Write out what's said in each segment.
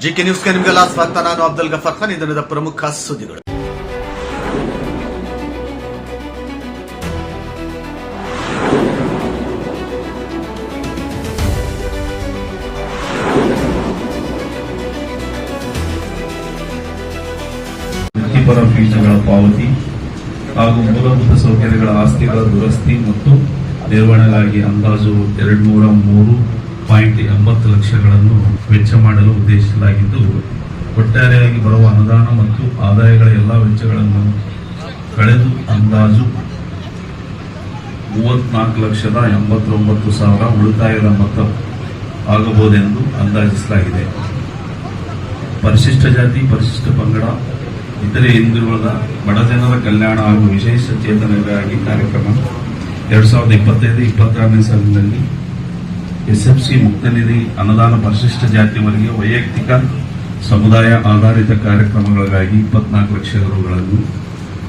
GK ನ್ಯೂಸ್ಗೆ ನಿಮಗೆಲ್ಲ ಸ್ವಾಗತ. ನಾನು ಅಬ್ದುಲ್ ಗಫರ್ ಖಾನ್. ಇದನ್ನದ ಪ್ರಮುಖ ಸುದ್ದಿಗಳು. ವೃತ್ತಿಪರ ಫೀಸ್ಗಳ ಪಾವತಿ ಹಾಗೂ ಮೂಲಭೂತ ಸೌಕರ್ಯಗಳ ಆಸ್ತಿಗಳ ದುರಸ್ತಿ ಮತ್ತು ನಿರ್ವಹಣೆಗಾಗಿ ಅಂದಾಜು ಎರಡು ನೂರ ಮೂರು ಪಾಯಿಂಟ್ ಎಂಬತ್ತು ಲಕ್ಷಗಳನ್ನು ವೆಚ್ಚ ಮಾಡಲು ಉದ್ದೇಶಿಸಲಾಗಿದ್ದು, ಒಟ್ಟಾರೆಯಾಗಿ ಬರುವ ಅನುದಾನ ಮತ್ತು ಆದಾಯಗಳ ಎಲ್ಲ ವೆಚ್ಚಗಳನ್ನು ಕಳೆದು ಅಂದಾಜು ಮೂವತ್ನಾಲ್ಕು ಲಕ್ಷದ ಎಂಬತ್ತೊಂಬತ್ತು ಸಾವಿರ ಉಳಿತಾಯದ ಮೊತ್ತ ಆಗಬಹುದೆಂದು ಅಂದಾಜಿಸಲಾಗಿದೆ. ಪರಿಶಿಷ್ಟ ಜಾತಿ, ಪರಿಶಿಷ್ಟ ಪಂಗಡ, ಇತರೆ ಹಿಂದುಳಿದ ಬಡಜನರ ಕಲ್ಯಾಣ ಹಾಗೂ ವಿಶೇಷ ಚೇತನರಿಗಾಗಿ ಕಾರ್ಯಕ್ರಮ. ಎರಡು ಸಾವಿರದ ಇಪ್ಪತ್ತೈದು, ಇಪ್ಪತ್ತಾರನೇ ಸಾಲಿನಲ್ಲಿ ಎಸ್ಎಫ್ಸಿ ಮುಕ್ತ ನಿಧಿ ಅನುದಾನ ಪರಿಶಿಷ್ಟ ಜಾತಿಯವರಿಗೆ ವೈಯಕ್ತಿಕ, ಸಮುದಾಯ ಆಧಾರಿತ ಕಾರ್ಯಕ್ರಮಗಳಿಗಾಗಿ ಇಪ್ಪತ್ನಾಲ್ಕು ಲಕ್ಷ ರೂಗಳನ್ನು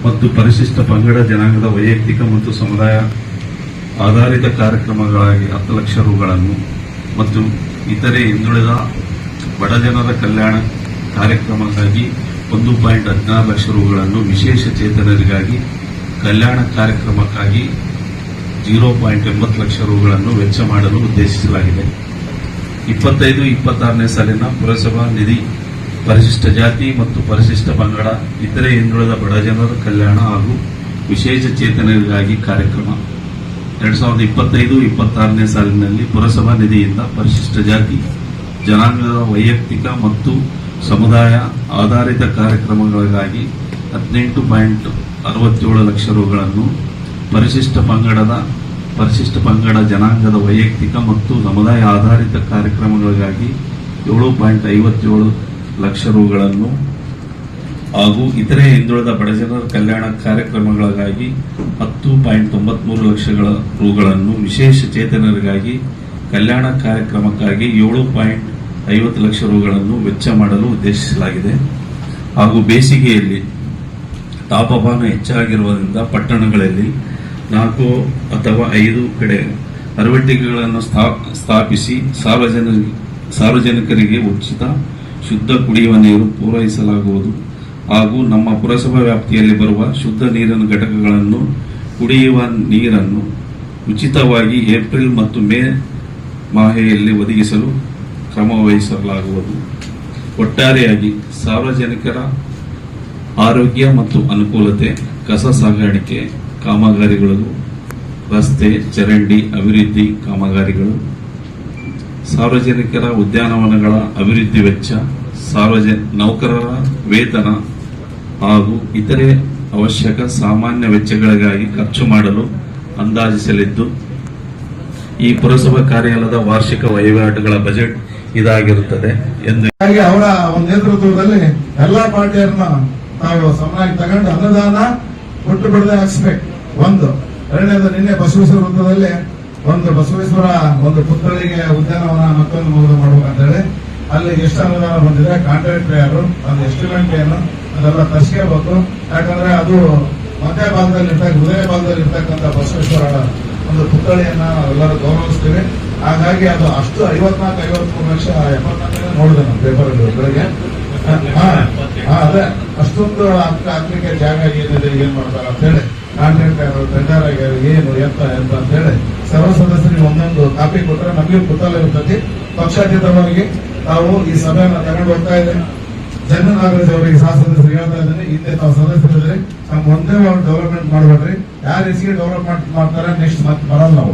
ಮತ್ತು ಪರಿಶಿಷ್ಟ ಪಂಗಡ ಜನಾಂಗದ ವೈಯಕ್ತಿಕ ಮತ್ತು ಸಮುದಾಯ ಆಧಾರಿತ ಕಾರ್ಯಕ್ರಮಗಳಾಗಿ ಹತ್ತು ಲಕ್ಷ ರೂಗಳನ್ನು ಮತ್ತು ಇತರೆ ಹಿಂದುಳಿದ ಬಡಜನರ ಕಲ್ಯಾಣ ಕಾರ್ಯಕ್ರಮಕ್ಕಾಗಿ ಒಂದು ಪಾಯಿಂಟ್ ಹದಿನಾರು ಲಕ್ಷ ರೂಗಳನ್ನು ವಿಶೇಷ ಚೇತನರಿಗಾಗಿ ಕಲ್ಯಾಣ ಕಾರ್ಯಕ್ರಮಕ್ಕಾಗಿ ಜೀರೋ ಪಾಯಿಂಟ್ ಎಂಬತ್ತು ಲಕ್ಷ ರೂಗಳನ್ನು ವೆಚ್ಚ ಮಾಡಲು ಉದ್ದೇಶಿಸಲಾಗಿದೆ. ಇಪ್ಪತ್ತೈದು, ಇಪ್ಪತ್ತಾರನೇ ಸಾಲಿನ ಪುರಸಭಾ ನಿಧಿ, ಪರಿಶಿಷ್ಟ ಜಾತಿ ಮತ್ತು ಪರಿಶಿಷ್ಟ ಪಂಗಡ, ಇತರೆ ಹಿಂದುಳಿದ ಬಡಜನರ ಕಲ್ಯಾಣ ಹಾಗೂ ವಿಶೇಷ ಚೇತನರಿಗಾಗಿ ಕಾರ್ಯಕ್ರಮ. ಎರಡ್ ಸಾವಿರದ ಇಪ್ಪತ್ತೈದು, ಇಪ್ಪತ್ತಾರನೇ ಸಾಲಿನಲ್ಲಿ ಪುರಸಭಾ ನಿಧಿಯಿಂದ ಪರಿಶಿಷ್ಟ ಜಾತಿ, ಜನಾಂಗದ ವೈಯಕ್ತಿಕ ಮತ್ತು ಸಮುದಾಯ ಆಧಾರಿತ ಕಾರ್ಯಕ್ರಮಗಳಿಗಾಗಿ ಹದಿನೆಂಟು ಪಾಯಿಂಟ್ ಅರವತ್ತೇಳು ಲಕ್ಷ ರುಗಳನ್ನು ಪರಿಶಿಷ್ಟ ಪಂಗಡದ, ಪರಿಶಿಷ್ಟ ಪಂಗಡ ಜನಾಂಗದ ವೈಯಕ್ತಿಕ ಮತ್ತು ಸಮುದಾಯ ಆಧಾರಿತ ಕಾರ್ಯಕ್ರಮಗಳಿಗಾಗಿ ಏಳು ಪಾಯಿಂಟ್ ಐವತ್ತೇಳು ಲಕ್ಷ ರುಗಳನ್ನು ಹಾಗೂ ಇತರೆ ಹಿಂದುಳಿದ ಬಡಜನರ ಕಲ್ಯಾಣ ಕಾರ್ಯಕ್ರಮಗಳಿಗಾಗಿ ಹತ್ತು ಪಾಯಿಂಟ್ ತೊಂಬತ್ಮೂರು ಲಕ್ಷಗಳ ರುಗಳನ್ನು ವಿಶೇಷ ಚೇತನರಿಗಾಗಿ ಕಲ್ಯಾಣ ಕಾರ್ಯಕ್ರಮಕ್ಕಾಗಿ ಏಳು ಪಾಯಿಂಟ್ ಐವತ್ತು ಲಕ್ಷ ರುಗಳನ್ನು ವೆಚ್ಚ ಮಾಡಲು ಉದ್ದೇಶಿಸಲಾಗಿದೆ. ಹಾಗೂ ಬೇಸಿಗೆಯಲ್ಲಿ ತಾಪಮಾನ ಹೆಚ್ಚಾಗಿರುವುದರಿಂದ ಪಟ್ಟಣಗಳಲ್ಲಿ ನಾಲ್ಕು ಅಥವಾ ಐದು ಕಡೆ ಅರವಟ್ಟಿಕೆಗಳನ್ನು ಸ್ಥಾ- ಸ್ಥಾಪಿಸಿ ಸಾರ್ವಜನ, ಸಾರ್ವಜನಿಕರಿಗೆ ಉಚಿತ ಶುದ್ಧ ಕುಡಿಯುವ ನೀರು ಪೂರೈಸಲಾಗುವುದು. ಹಾಗೂ ನಮ್ಮ ಪುರಸಭಾ ವ್ಯಾಪ್ತಿಯಲ್ಲಿ ಬರುವ ಶುದ್ಧ ನೀರಿನ ಘಟಕಗಳನ್ನು ಕುಡಿಯುವ ನೀರನ್ನು ಉಚಿತವಾಗಿ ಏಪ್ರಿಲ್ ಮತ್ತು ಮೇ ಮಾಹೆಯಲ್ಲಿ ಒದಗಿಸಲು ಕ್ರಮ ವಹಿಸಲಾಗುವುದು. ಒಟ್ಟಾರೆಯಾಗಿ ಸಾರ್ವಜನಿಕರ ಆರೋಗ್ಯ ಮತ್ತು ಅನುಕೂಲತೆ, ಕಸ ಸಾಗಾಣಿಕೆ ಕಾಮಗಾರಿಗಳು, ರಸ್ತೆ, ಚರಂಡಿ ಅಭಿವೃದ್ಧಿ ಕಾಮಗಾರಿಗಳು, ಸಾರ್ವಜನಿಕರ ಉದ್ಯಾನವನಗಳ ಅಭಿವೃದ್ಧಿ ವೆಚ್ಚ ಸಾರ್ವಜನಿಕ ನೌಕರರ ವೇತನ ಹಾಗೂ ಇತರೆ ಅವಶ್ಯಕ ಸಾಮಾನ್ಯ ವೆಚ್ಚಗಳಿಗಾಗಿ ಖರ್ಚು ಮಾಡಲು ಅಂದಾಜಿಸಲಿದ್ದು, ಈ ಪುರಸಭಾ ಕಾರ್ಯಾಲಯದ ವಾರ್ಷಿಕ ವಹಿವಾಟುಗಳ ಬಜೆಟ್ ಇದಾಗಿರುತ್ತದೆ ಎಂದು ಅವರ ನೇತೃತ್ವದಲ್ಲಿ ಎಲ್ಲಾ ಪಾರ್ಟಿಯರನ್ನ ನಾವು ಸಮನಾಗಿ ತಗೊಂಡು ಅನುದಾನ ಕೊಟ್ಟು ಬಿಡದೆ ಹಾಕ್ಸ್ಬೇಕು. ಒಂದು. ಎರಡನೇದು ನಿನ್ನೆ ಬಸವೇಶ್ವರ ವೃತ್ತದಲ್ಲಿ ಒಂದು ಬಸವೇಶ್ವರ ಒಂದು ಪುತ್ಥಳಿಗೆ ಉದ್ಯಾನವನ ಮತ್ತೊಂದು ಮಗು ಮಾಡ್ಬೇಕಂತ ಹೇಳಿ ಅಲ್ಲಿ ಎಷ್ಟು ಅನುದಾನ ಬಂದಿದೆ? ಕಾಂಟ್ರಾಕ್ಟ್ ಯಾರು? ಒಂದು ಎಸ್ಟಿಮೇಟ್ ಏನು? ಅದೆಲ್ಲ ತರ್ಸ್ಕೋಬೇಕು ಯಾಕಂದ್ರೆ ಅದು ಮಧ್ಯ ಭಾಗದಲ್ಲಿ ಇರ್ತಕ್ಕ ಹೃದಯ ಭಾಗದಲ್ಲಿ ಇರ್ತಕ್ಕಂಥ ಬಸವೇಶ್ವರ ಒಂದು ಪುತ್ಥಳಿಯನ್ನ ಎಲ್ಲರೂ ಗೌರವಿಸ್ತೀವಿ. ಹಾಗಾಗಿ ಅದು ಅಷ್ಟು ಐವತ್ನಾಲ್ಕು, ಐವತ್ಮೂರು ಲಕ್ಷ ಎಪ್ಪತ್ನಾಲ್ಕು ನೋಡಿದೆ ನಾನು ಪೇಪರ್ ಬೆಳಗ್ಗೆ. ಅದೇ. ಅಷ್ಟೊಂದು ಹಾಕ್- ಹಾಕ್ಲಿಕ್ಕೆ ಜಾಗ ಏನಿದೆ, ಏನ್ ಮಾಡ್ತಾರೆ ಅಂತ ಹೇಳಿ ಕಾಂಟ್ರಾಕ್ಟ್ ಯಾರು ಟೆಂಡರ್ ಆಗ್ಯಾರು ಏನು ಎತ್ತ ಎಂತ ಅಂತ ಹೇಳಿ ಸರ್ವ ಸದಸ್ಯರಿಗೆ ಒಂದೊಂದು ಕಾಪಿ ಕೊಟ್ಟರೆ ನಮಗೆ ಕುತೂಹಲ ಇರ್ತೈತಿ ಪಕ್ಷಾತೀತವಾಗಿ ನಾವು ಈ ಸಭೆಯನ್ನ ತಗೊಂಡು ಹೋಗ್ತಾ ಇದ್ದೇನೆ. ಜನ ನಾಗರಾಜ್ ಅವರಿಗೆ ಸಹ ಸದಸ್ಯರು ಹೇಳ್ತಾ ಇದ್ದೇನೆ. ಹಿಂದೆ ತಾವು ಸದಸ್ಯರಿದ್ರೆ ನಮ್ಗೆ ಒಂದೇ ಒಂದು ಡೆವಲಪ್ಮೆಂಟ್ ಮಾಡಬೇಡ್ರಿ. ಯಾರು ಹೆಚ್ಚಿಗೆ ಡೆವಲಪ್ಮೆಂಟ್ ಮಾಡ್ತಾರೆ ನೆಕ್ಸ್ಟ್ ಮತ್ತೆ ಬರಲ್ಲ ನಾವು.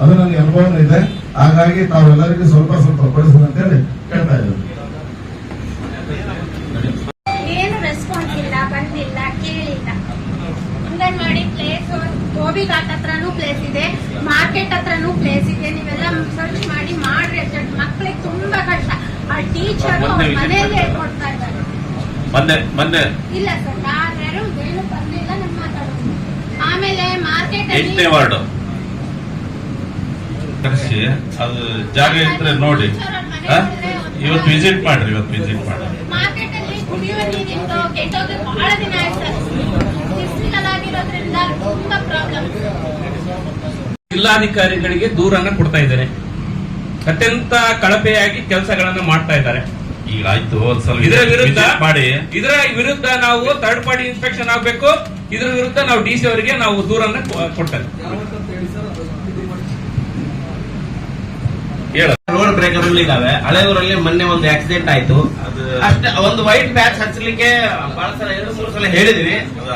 ಅದು ನನಗೆ ಅನುಭವನೂ ಇದೆ. ಹಾಗಾಗಿ ತಾವೆಲ್ಲರಿಗೂ ಸ್ವಲ್ಪ ಸ್ವಲ್ಪ ಕೊಡಿಸೋದು ಅಂತ ಹೇಳಿ ಕೇಳ್ತಾ ಇದ್ದೀನಿ ಏನು ರೆಸ್ಪಾನ್ಸ್ ಇಲ್ಲ ಬಂದಿಲ್ಲ ಕೇಳಿಲ್ಲ ಅಂಗನವಾಡಿ ಪ್ಲೇಸ್ ಗೋಬಿ ಘಾಟ್ ಹತ್ರನೂ ಪ್ಲೇಸ್ ಇದೆ ಮಾರ್ಕೆಟ್ ಹತ್ರನೂ ಪ್ಲೇಸ್ ಇದೆ ನೀವೆಲ್ಲ ಸರ್ಚ್ ಮಾಡಿ ಮಾಡ್ರಿ ಅಂತ ಹೇಳಿ ಮಕ್ಳಿಗೆ ತುಂಬಾ ಕಷ್ಟ ಆ ಟೀಚರ್ ಮೊನ್ನೆ visit ಮನೆಯಲ್ಲೇ ಮಾಡಿದ್ರು. ಕೊಡ್ತಾ ಇದ್ದಾರೆ ಮೊನ್ನೆ ಮೊನ್ನೆ. ಇಲ್ಲ ಸರ್ ಯಾರ್ಯಾರು ಏನು ಬಂದಿಲ್ಲ ನಾನು ಮಾತಾಡೋದು. ಆಮೇಲೆ ಮಾರ್ಕೆಟ್ ಎಂಟನೇ ವಾರ್ಡ್. ಕರೆಸಿ ಅದು ಜಾಗ ಇದ್ರೆ ನೋಡಿ. ಆ? ಇವತ್ತು ವಿಸಿಟ್ ಮಾಡ್ರಿ ಇವತ್ತು ವಿಸಿಟ್ ಮಾಡ್ರಿ ಮಾರ್ಕೆಟ್ ಅಲ್ಲಿ ಕುಡಿಯುವ ನೀರಿಂದು ಕೆಟ್ಟೋಗಿ ಬಹಳ ದಿನ ಆಯ್ತು. ಸರ್ ಆಗಿರೋದ್ರಿಂದ ತುಂಬಾ ಪ್ರಾಬ್ಲಮ್ ಜಿಲ್ಲಾಧಿಕಾರಿಗಳಿಗೆ ದೂರನ್ನ ಕೊಡ್ತಾ ಇದ್ದಾರೆ ಅತ್ಯಂತ ಕಳಪೆಯಾಗಿ ಕೆಲಸಗಳನ್ನ ಮಾಡ್ತಾ ಇದ್ದಾರೆ. ಈಗ ಆಯ್ತು ಇದರ ವಿರುದ್ಧ ಮಾಡಿ. ಇದರ ವಿರುದ್ಧ ನಾವು ಥರ್ಡ್ ಪಾರ್ಟಿ ಇನ್ಸ್ಪೆಕ್ಷನ್ ಆಗ್ಬೇಕು. ಇದರ ವಿರುದ್ಧ ನಾವು ಡಿ ಸಿ ಅವರಿಗೆ ನಾವು ದೂರನ್ನ ಕೊಟ್ಟೆ ರೋಡ್ ಬ್ರೇಕರ್ ಇದಾವೆ ಹಳೆ ಊರಲ್ಲಿ ಮೊನ್ನೆ ಒಂದು ಆಕ್ಸಿಡೆಂಟ್ ಆಯ್ತು. ಅಷ್ಟೇ ಒಂದು ವೈಟ್ ಬ್ಯಾಚ್ ಹಚ್ಚಲಿಕ್ಕೆ ಬಹಳ ಸಲ ಎರಡು ಮೂರು ಸಲ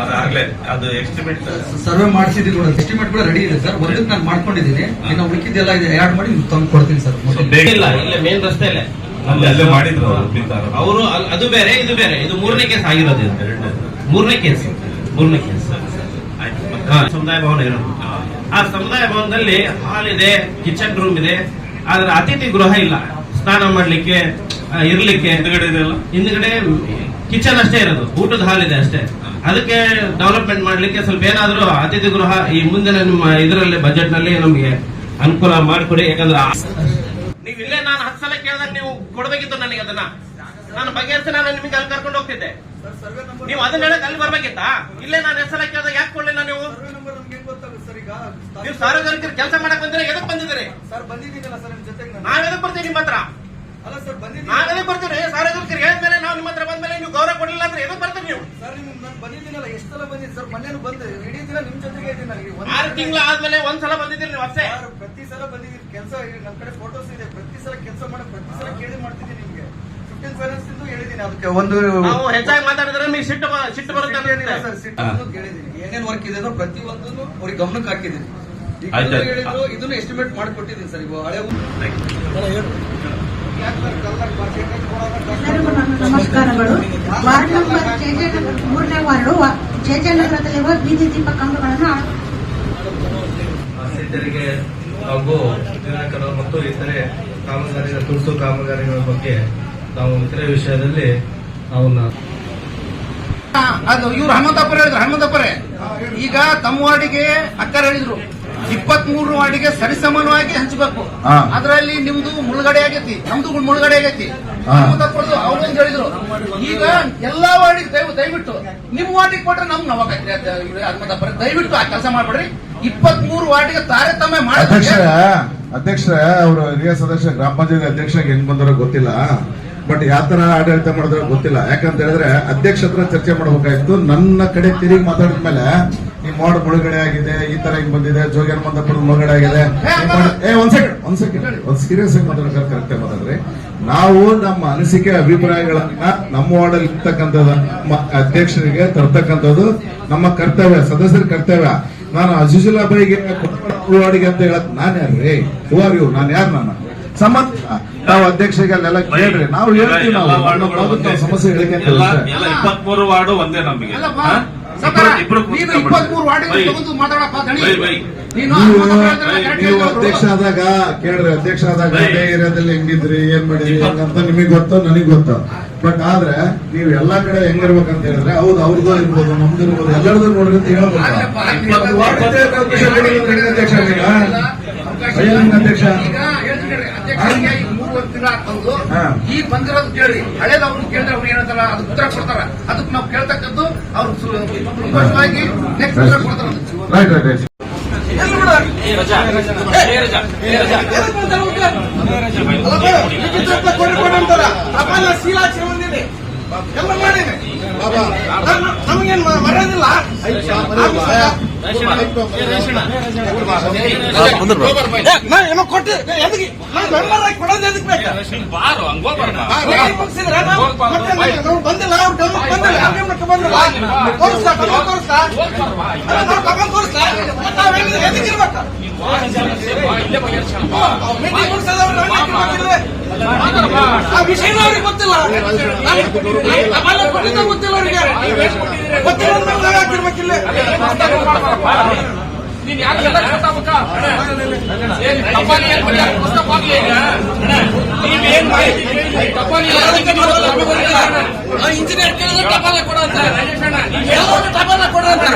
ಅದಾಗ್ಲೇ ಅದು ಎಸ್ಟಿಮೇಟ್ ಸರ್ವೆ ಮಾಡಿಸಿದೀನಿ ಕೂಡ ಎಸ್ಟಿಮೇಟ್ ಕೂಡ ರೆಡಿ ಇದೆ ಸರ್. ಒಂದಕ್ಕೆ ನಾನು ಮಾಡ್ಕೊಂಡಿದ್ದೀನಿ. ಇನ್ನು ಉಳಿಕಿದ್ದೆಲ್ಲ ಇದೆ. ಆ್ಯಡ್ ಮಾಡಿ ತಂದು ಕೊಡ್ತೀನಿ ಸರ್. ಇಲ್ಲ ಇಲ್ಲ ಮೇನ್ ರಸ್ತೆ ಇಲ್ಲ. ಅಲ್ಲಿ ಮಾಡಿದ್ರು ಅವ್ರು ಅವರು ಅದು ಬೇರೆ ಇದು ಬೇರೆ. ಇದು ಮೂರನೇ ಕೇಸ್ ಆಗಿರೋದು. ಮೂರನೇ ಕೇಸ್. ಮೂರನೇ ಕೇಸ್. ಸಮುದಾಯ ಭವನ ಇರೋದು. ಆ ಸಮುದಾಯ ಭವನದಲ್ಲಿ ಹಾಲ್ ಇದೆ ಕಿಚನ್ ರೂಮ್ ಇದೆ ಆದ್ರೆ ಅತಿಥಿ ಗೃಹ ಇಲ್ಲ. ಸ್ನಾನ ಮಾಡ್ಲಿಕ್ಕೆ ಇರ್ಲಿಕ್ಕೆ. ಹಿಂದ್ಗಡೆ? ಹಿಂದ್ಗಡೆ ಕಿಚನ್ ಅಷ್ಟೇ ಇರೋದು. ಊಟದ ಹಾಲ್ ಇದೆ ಅಷ್ಟೇ. ಅದಕ್ಕೆ ಡೆವಲಪ್ಮೆಂಟ್ ಮಾಡ್ಲಿಕ್ಕೆ ಸ್ವಲ್ಪ ಏನಾದ್ರೂ ಅತಿಥಿ ಗೃಹ ಈ ಮುಂದಿನ ನಿಮ್ಮ ಇದರಲ್ಲಿ ಬಜೆಟ್ನಲ್ಲಿ ನಮಗೆ ಅನುಕೂಲ ಮಾಡಿಕೊಡಿ. ಯಾಕಂದ್ರೆ ನೀವು ಇಲ್ಲೇ ನಾನು ಹತ್ತು ಸಲ ಕೇಳಿದ್ರೆ ನೀವು ಕೊಡ್ಬೇಕಿತ್ತು ನನಗೆ ಅದನ್ನ. ನಾನು ಬಗೆಹರಿಸಿ ನಾನು ನಿಮಗೆ ಅಲ್ಲಿ ಕರ್ಕೊಂಡು ಹೋಗ್ತಿದ್ದೆ. ನೀವು ಅದನ್ನ ಹೇಳಕ್ ಅಲ್ಲಿ ಬರ್ಬೇಕಿತ್ತಾ? ಇಲ್ಲೇ ನಾನು ಸಲ ಕೇಳಿದಾಗ ಯಾಕೆ ಕೊಡ್ಲಿಲ್ಲ ನೀವು? ನೀವು ಸಾರ್ವಜನಿಕರು ಕೆಲಸ ಮಾಡಕ್ ಬಂದಿರ? ಎದಕ್ ಬಂದಿದ್ದೀರಿ? ನಾವ್ ಎದಕ್ ಬರ್ತೀವಿ ನಿಮ್ಮ ಹತ್ರ? ಅಲ್ಲ ಸರ್ ಬಂದಿದ್ದೀನಿ ನಾವ್. ಎದಕ್ ಬರ್ತೀವಿ ಸಾರ್ವಜನಿಕರು ಹೇಳಿದ್ಮೇಲೆ ನಾವು ನಿಮ್ಮ ಹತ್ರ ಬಂದ್ಮೇಲೆ ನೀವು ಗೌರವ ಕೊಡಲಿಲ್ಲ ಅಂದ್ರೆ ಏನೋ ಬರ್ತೀರಿ ನೀವು? ಸರ್ ನಿಮ್ ನಾನು ಬಂದಿದ್ದೀನಲ್ಲ ಎಷ್ಟು ಸಲ ಬಂದಿದ್ದೀನಿ ಸರ್? ಮೊನ್ನೆ ಬಂದೆ. ಇಡೀ ದಿನ ನಿಮ್ ಜೊತೆಗೆ ಇದ್ದೀನಿ ನನಗೆ ಒಂದು ಆರು ತಿಂಗಳು ಆದ್ಮೇಲೆ ಒಂದ್ ಸಲ ಬಂದಿದ್ದೀರಿ ನೀವು ಅಷ್ಟೇ? ಸರ್, ಪ್ರತಿ ಸಲ ಬಂದಿದ್ದೀನಿ. ಕೆಲಸ ನಮ್ ಕಡೆ ಫೋಟೋಸ್ ಇದೆ. ಪ್ರತಿ ಸಲ ಕೆಲಸ ಮಾಡಿ ಪ್ರತಿ ಸಲ ಕೇಳಿ ಮಾಡ್ತಿದ್ದೀನಿ ನಿಮ್ಗೆ. ಫಿಫ್ಟೀನ್ ಫೈನಾನ್ಸ್ ಇಂದು ಹೇಳಿದ್ದೀನಿ ಅದಕ್ಕೆ. ಒಂದು ನಾವು ಹೆಚ್ಚಾಗಿ ಮಾತಾಡಿದ್ರೆ ನೀವು ಸಿಟ್ಟು ಬ- ಸಿಟ್ಟು ಬರುತ್ತೆ ಏನಿಲ್ಲ ಅಂತ ಸರ್ ಸಿಟ್ಟು ಕೇಳಿದ್ದೀನಿ. ಏನೇನ್ ವರ್ಕ್ ಇದೆ ಪ್ರತಿ ಒಂದನ್ನು ಅವ್ರಿಗೆ ಗಮನಕ್ಕೆ ಹಾಕಿದ್ದೀನಿ. ಈಗ ಆಯ್ತು. ಇದನ್ನು ಹೇಳಿದ್ರು ಇದನ್ನು ಎಸ್ಟಿಮೇಟ್ ಮಾಡಿಕೊಟ್ಟಿದ್ದೀನಿ ಸರ್. ಇವಾಗ ಹಳೆ. ಎಲ್ಲರಿಗೂ ನನ್ನ ನಮಸ್ಕಾರಗಳು. ವಾರ್ಡ್ ನಂಬರ್ ಜೆಜೆ ಮೂರನೇ ವಾರ್ಡು ಜೆಜೆ ನಗರದಲ್ಲಿರುವ ಬೀದಿ ದೀಪ ಕಂಬಗಳನ್ನು ಹಾಗೂ ವಿನಾಯಕರು ಮತ್ತು ಇತರೆ ಕಾಮಗಾರಿಗಳ ತುರ್ತು ಕಾಮಗಾರಿಗಳ ಬಗ್ಗೆ ನಾವು ಇತರೆ ವಿಷಯದಲ್ಲಿ ಅವನ್ನ ಅದು ಇವ್ರು ಹನುಮಂತಪ್ಪರ ಹೇಳಿದ್ರು ಹನುಮಂತಪ್ಪರೇ. ಈಗ ತಮ್ಮ ವಾರ್ಡಿಗೆ ಅಕ್ಕರ್ ಹೇಳಿದ್ರು. ಇಪ್ಪತ್ತ್ ಮೂರು ವಾರ್ಡಿಗೆ ಸರಿಸಮಾನವಾಗಿ ಹಂಚಬೇಕು. ಅದರಲ್ಲಿ ನಿಮ್ದು ಮುಳುಗಡೆ ಆಗೈತಿ ನಮ್ದು ಮುಳುಗಡೆ ಆಗೈತಿ. ಹನುಮಂತಪ್ಪರದು ಹೇಳಿದ್ರು? ಈಗ ಎಲ್ಲಾ ವಾರ್ಡಿಗೆ ದಯವು ದಯವಿಟ್ಟು ನಿಮ್ ವಾರ್ಡಿಗೆ ಕೊಟ್ರೆ ನಮ್ ನವಾಗೈತ್ರಿ ದಯವಿಟ್ಟು ಆ ಕೆಲಸ ಮಾಡ್ಬೇಡ್ರಿ. ಇಪ್ಪತ್ತ್ ಮೂರು ವಾರ್ಡಿಗೆ ತಾರತಮ್ಯ ಮಾಡಿದ್ರೆ ಅಧ್ಯಕ್ಷ ಅಧ್ಯಕ್ಷರ ಅವರು ಹಿರಿಯ ಸದಸ್ಯ ಗ್ರಾಮ ಪಂಚಾಯತ್ ಅಧ್ಯಕ್ಷ ಹೆಂಗ್ ಬಂದಾರೋ ಗೊತ್ತಿಲ್ಲ. ಬಟ್ ಯಾವ ತರ ಆಡಳಿತ ಮಾಡಿದ್ರೆ ಗೊತ್ತಿಲ್ಲ. ಯಾಕಂತ ಹೇಳಿದ್ರೆ ಅಧ್ಯಕ್ಷ ಹತ್ರ ಚರ್ಚೆ ಮಾಡಬೇಕಾಯ್ತು ನನ್ನ ಕಡೆ ತಿರುಗಿ ಮಾತಾಡಿದ್ಮೇಲೆ ನಿಮ್ ಮೋಡ ಮುಳುಗಡೆ ಆಗಿದೆ ಈ ತರ ಹಿಂಗ್ ಬಂದಿದೆ ಜೋಗಿ ಹನುಮಂತಪ್ಪನ ಮುಳುಗಡೆ ಆಗಿದೆ. ಏ ಒಂದ್ ಸೆಕೆಂಡ್ ಒಂದ್ ಸೆಕೆಂಡ್ ಒಂದ್ ಸೀರಿಯಸ್ ಆಗಿ ಮಾತಾಡ್ಕೊಂಡು ಕರೆಕ್ಟ್ ಮಾತಾಡ್ರಿ. ನಾವು ನಮ್ಮ ಅನಿಸಿಕೆ ಅಭಿಪ್ರಾಯಗಳನ್ನ ನಮ್ಮ ವಾರ್ಡ್ ಅಲ್ಲಿ ಇರ್ತಕ್ಕಂಥದ್ದು ನಮ್ಮ ಅಧ್ಯಕ್ಷರಿಗೆ ತರ್ತಕ್ಕಂಥದ್ದು ನಮ್ಮ ಕರ್ತವ್ಯ ಸದಸ್ಯರ ಕರ್ತವ್ಯ. ನಾನು ಅಜುಜುಲಾ ಬೈಗೆ ವಾರ್ಡಿಗೆ ಅಂತ ಹೇಳಕ್ ನಾನ್ ಯಾರ್ರಿ? ಹೂ ಆರ್ ಯು ನಾನು ಯಾರು ನಾನು? ಸಂಬಂಧ? ನಾವು ಅಧ್ಯಕ್ಷರಿಗೆ ಅಲ್ಲೆಲ್ಲ ಕೇಳ್ರಿ. ನಾವು ಹೇಳ್ತೀವಿ ನಾವು. ಸಮಸ್ಯೆ ಹೇಳಿಕೆ ಇಪ್ಪತ್ಮೂರು ವಾರ್ಡು ಒಂದೇ ನಮಗೆ. ನೀವು. ಅಧ್ಯಕ್ಷ ಆದಾಗ ಕೇಳ್ರಿ ಅಧ್ಯಕ್ಷ ಆದಾಗ ಏರಿಯಾದಲ್ಲಿ ಹೆಂಗಿದ್ರಿ ಏನ್ ಮಾಡಿದ್ರಿ ಅಂತ ನಿಮಗೆ ಗೊತ್ತು ನನಗ್ ಗೊತ್ತು ಬಟ್ ಆದ್ರೆ ನೀವು ಎಲ್ಲಾ ಕಡೆ ಹೆಂಗಿರ್ಬೇಕಂತ ಹೇಳಿದ್ರೆ ಹೌದು ಅವ್ರದ್ದು ಇರ್ಬೋದು ನಮ್ದು ಇರ್ಬೋದು ಎಲ್ಲರದ್ದು ನೋಡ್ರಿ ಅಂತ ವಾರ್ಡ್ ಪಂಚಾಯತ್ ಅಧ್ಯಕ್ಷ ಅಧ್ಯಕ್ಷ ಈಗ? ಅಯ್ಯೋ, ಹೆಂಗ್ ಅಧ್ಯಕ್ಷ ಈಗ ಹೇಳ್ತೀನಿ ಕೇಳಿ, ಅಧ್ಯಕ್ಷರಿಗೆ ಈಗ ಮೂರುವರೆ ತಿಂಗಳ ಬಂದು ಹಾ. ಈಗ ಬಂದಿರೋದು ಕೇಳಿ. ಹಳೇದು ಅವ್ರು ಕೇಳಿದ್ರೆ ಅವ್ರು ಏನಂತಾರ ಅದು ಉತ್ತರ ಕೊಡ್ತಾರ. ಅದಕ್ಕೆ ನಾವು ಕೇಳ್ತಕ್ಕದ್ದು ಅವ್ರು ಸ್ಪಷ್ಟವಾಗಿ ನೆಕ್ಸ್ಟ್ ಉತ್ತರ ಕೊಡ್ತಾರ. ರೈಟ್ ರೈಟ್ ರೈಟ್ ಎಲ್ಲ ಮಾಡಿದೆ. ನಮಗೇನ್ ಮಾಡೋದಿಲ್ಲ ಕೊಟ್ಟು ಎದಕ್ಕೆ ನಾನು ಮೆಂಬರ್ ಆಗಿ ಕೊಡೋದು ಎದಕ್ಕೆ ಬೇಕು ಬಾರು ಹಂಗೋಗ್ಬಾರ್ದು ಮುಗಿಸಿದ್ರೆ ನಾವು ಮತ್ತೆ ನಾವು ಬಂದಿಲ್ಲ ಅವ್ರ ಗಮನಕ್ಕೆ ಬಂದಿಲ್ಲ ಅವ್ರ ಗಮನಕ್ಕೆ ಬಂದಿಲ್ಲ ತೋರಿಸ್ತಾ ತಗೊಂಡ್ ತೋರಿಸ್ತಾ ಅಲ್ಲ, ನಾವು ತಗೊಂಡ್ ತೋರಿಸ್ತಾ ಮತ್ತೆ ನಾವ್ ಹೇಳಿದ್ರೆ ಎದಕ್ಕೆ ಇರ್ಬೇಕು ಮೀಟಿಂಗ್ ಮುಗಿಸೋದವ್ರು ನಾವು ಯಾಕೆ ಇರ್ಬೇಕಿಲ್ವೇ? ಆ ಅವ್ರಿಗೆ ಗೊತ್ತಿಲ್ಲ. ಗೊತ್ತಿಲ್ಲ ಅವ್ರಿಗೆ. ಗೊತ್ತಿಲ್ಲ ಹಾಕಿರ್ಬೇಕಿಲ್ಲ ಯಾಕೆ ಇಂಜಿನಿಯರ್ ಕೇಳಿದ್ರೆ? ಟಪಾಲಿ ಕೊಡು ಅಂತ. ಎಲ್ಲರೂ ಟಪಾಲಿ ಕೊಡು ಅಂತ.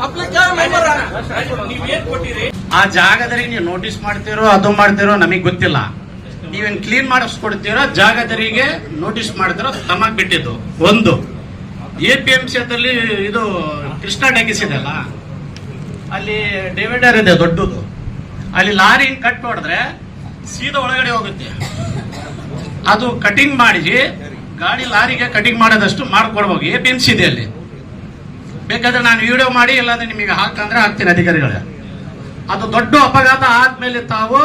ಪಬ್ಲಿಕ್ ಮೆಂಬರ್ ಕೊಟ್ಟಿರಿ? ಆ ಜಾಗದಲ್ಲಿ ನೀವು ನೋಟಿಸ್ ಮಾಡ್ತೀರೋ ಅದು ಮಾಡ್ತೀರೋ ನಮಗ್ ಗೊತ್ತಿಲ್ಲ. ನೀವೇನ್ ಕ್ಲೀನ್ ಮಾಡಿಸ್ಕೊಡ್ತೀರೋ, ಜಾಗದರಿಗೆ ನೋಟಿಸ್ ಮಾಡಿದ್ರ ತಮಗೆ ಬಿಟ್ಟಿದ್ದು. ಒಂದು. ಎ ಪಿ ಎಂ ಸಿ ಅದಲ್ಲಿ ಇದು ಕೃಷ್ಣ ಡ್ಯಾಗಿಸ್ ಇದೆಲ್ಲ ಅಲ್ಲಿ? ಡಿವೈಡರ್ ಇದೆ, ದೊಡ್ಡದು. ಅಲ್ಲಿ ಲಾರಿ ಕಟ್ ಹೊಡೆದ್ರೆ ಸೀದಾ ಒಳಗಡೆ ಹೋಗುತ್ತೆ. ಅದು ಕಟಿಂಗ್ ಮಾಡಿ ಗಾಡಿ ಲಾರಿಗೆ ಕಟಿಂಗ್ ಮಾಡೋದಷ್ಟು ಮಾಡ್ಕೊಡ್ಬೋದು ಎ ಪಿ ಎಂ ಸಿ ಇದೆ ಅಲ್ಲಿ. ಬೇಕಾದ್ರೆ ನಾನು ವಿಡಿಯೋ ಮಾಡಿ, ಇಲ್ಲಾಂದ್ರೆ ನಿಮಗೆ ಹಾಕಂದ್ರೆ ಹಾಕ್ತೀನಿ ಅಧಿಕಾರಿಗಳೇ. ಅದು ದೊಡ್ಡ ಅಪಘಾತ ಆದ್ಮೇಲೆ ತಾವು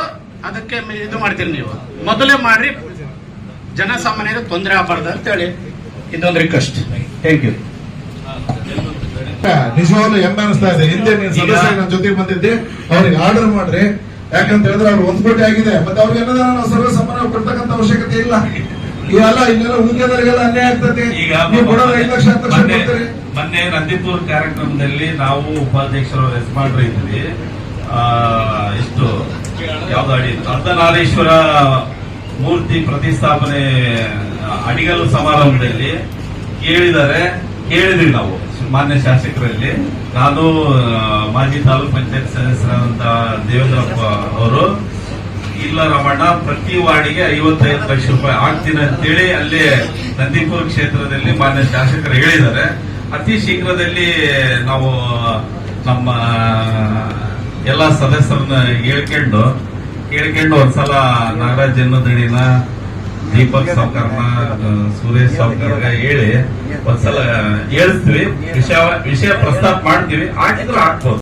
ಅದಕ್ಕೆ ಮ- ಇದು ಮಾಡ್ತೀರಿ ನೀವು. ಮೊದಲೇ ಮಾಡ್ರಿ. ಜನಸಾಮಾನ್ಯರಿಗೆ ತೊಂದರೆ ಆಗಬಾರ್ದು ಅಂತೇಳಿ ಇದೊಂದು ರಿಕ್ವೆಸ್ಟ್ ಥ್ಯಾಂಕ್ ಯು ನಿಜವಾಗ್ಲು ಹೆಮ್ಮೆ ಅನಿಸ್ತಾ ಇದೆ. ಹಿಂದೆ ನೀನ್ ನನ್ನ ಜೊತೆ ಬಂದಿದ್ದೆ ಅವ್ರಿಗೆ ಆರ್ಡರ್ ಮಾಡ್ರಿ. ಯಾಕಂತ ಹೇಳಿದ್ರೆ ಅವ್ರು ಒಂದ್ ಕೋಟಿ ಆಗಿದೆ. ಮತ್ತೆ ಅವ್ರಿಗೆ ನಾವು ಸರ್ವ ಸಮಾನ ಕೊಡ್ತಕ್ಕಂತ ಅವಶ್ಯಕತೆ ಇಲ್ಲ. ಇವೆಲ್ಲ ಇನ್ನೆಲ್ಲ ಉಳಿದವರಿಗೆಲ್ಲ ಅನ್ಯಾಯ ಆಗ್ತದೆ. ಈಗ ನೀವು ಐದು ಲಕ್ಷ ಹತ್ತು ಲಕ್ಷ ಮೊನ್ನೆ ಕೊಡ್ತೀರಿ. ಮೊನ್ನೆ ನಂದಿಪುರ್ ಕಾರ್ಯಕ್ರಮದಲ್ಲಿ ನಾವು ಉಪಾಧ್ಯಕ್ಷರು ರೆಸ್ಪಾಂಡರ್ ಇದ್ವಿ. ಆ, ಎಷ್ಟು ಯಾವ್ದು ಅಡಿ ಅರ್ಧನಾರೀಶ್ವರ ಮೂರ್ತಿ ಪ್ರತಿಷ್ಠಾಪನೆ ಅಡಿಗಲು ಸಮಾರಂಭದಲ್ಲಿ ಕೇಳಿದರೆ ಕೇಳಿದ್ವಿ ನಾವು ಮಾನ್ಯ ಶಾಸಕರಲ್ಲಿ. ನಾನು ಮಾಜಿ ತಾಲೂಕ್ ಪಂಚಾಯತ್ ಸದಸ್ಯರಾದಂತ ದೇವೇಂದ್ರಪ್ಪ ಅವರು, ಇಲ್ಲ ರಮಣ್ಣ, ಪ್ರತಿ ವಾರ್ಡಿಗೆ ಐವತ್ತೈದು ಲಕ್ಷ ರೂಪಾಯಿ ಆಗ್ತೀನಿ ಅಂತೇಳಿ ಅಲ್ಲಿ ನಂದಿಪುರ ಕ್ಷೇತ್ರದಲ್ಲಿ ಮಾನ್ಯ ಶಾಸಕರು ಹೇಳಿದ್ದಾರೆ. ಅತಿ ಶೀಘ್ರದಲ್ಲಿ ನಾವು ನಮ್ಮ ಎಲ್ಲ ಸದಸ್ಯರನ್ನ ಹೇಳ್ಕೊಂಡು ಕೇಳ್ಕೊಂಡು ಒಂದ್ಸಲ ನಾಗರಾಜ್ ಜನ್ಮದಡಿನ ದೀಪಕ್ ಸಾವ್ಕಾರ್ನ ಸುರೇಶ್ ಸಾವ್ಕಾರ್ಗ ಹೇಳಿ, ಒಂದ್ಸಲ ಹೇಳ್ತೀವಿ ವಿಷಯ ವಿಷಯ ಪ್ರಸ್ತಾಪ ಮಾಡ್ತೀವಿ. ಹಾಕಿದ್ರೆ ಹಾಕ್ಬೋದು.